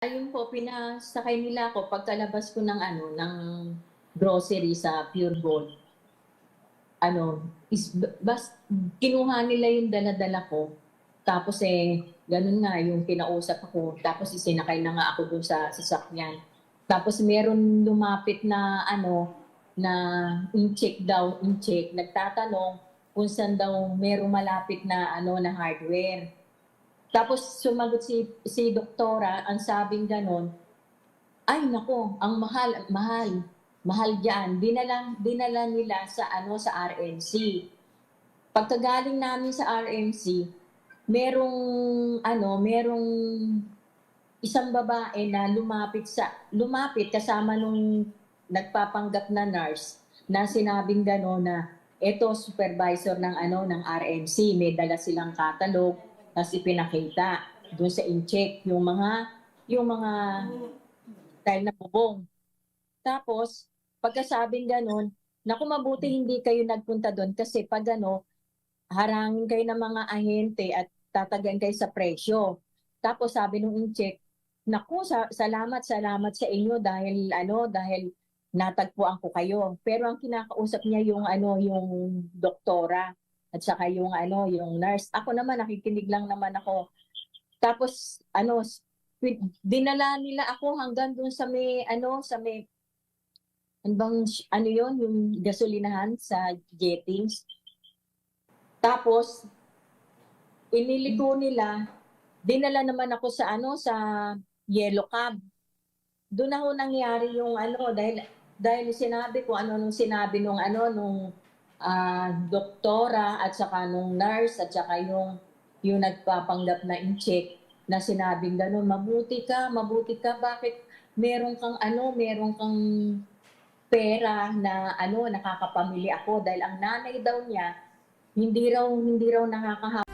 Ayun po, pinasakay nila ako pagkalabas ko ng ano, ng grocery sa Pure Gold. Ano, is, bas, kinuha nila yung dala-dala ko. Tapos eh, ganun nga yung kinausap ako. Tapos isinakay na nga ako dun sa sasakyan. Tapos meron lumapit na ano, na in-check daw, in-check. Nagtatanong kung saan daw merong malapit na ano na hardware. Tapos sumagot si si doktora, ang sabing ganon, ay nako, ang mahal, mahal, mahal diyan. Dinala dinala nila sa ano sa RNC. Pagkagaling namin sa RNC, merong ano, merong isang babae na lumapit sa lumapit kasama nung nagpapanggap na nurse na sinabing gano'n na eto supervisor ng ano ng RMC may dala silang catalog tapos ipinakita doon sa in-check yung mga yung mga tile na bubong. Tapos pagkasabing gano'n, naku mabuti hindi kayo nagpunta doon kasi pag ano harangin kayo ng mga ahente at tatagan kayo sa presyo. Tapos sabi nung in-check, naku sa, salamat salamat sa inyo dahil ano dahil natagpuan ko kayo. Pero ang kinakausap niya yung ano, yung doktora at saka yung ano, yung nurse. Ako naman nakikinig lang naman ako. Tapos ano, dinala nila ako hanggang doon sa may ano, sa may ano bang ano yon yung gasolinahan sa Jettings. Tapos iniliko nila, dinala naman ako sa ano sa Yellow Cab. Doon ako nangyari yung ano dahil dahil sinabi ko ano nung sinabi nung ano nung ah, doktora at saka nung nurse at saka yung yung nagpapanggap na in-check na sinabing gano'n, mabuti ka, mabuti ka, bakit meron kang ano, meron kang pera na ano, nakakapamili ako? Dahil ang nanay daw niya hindi raw hindi raw nakakaha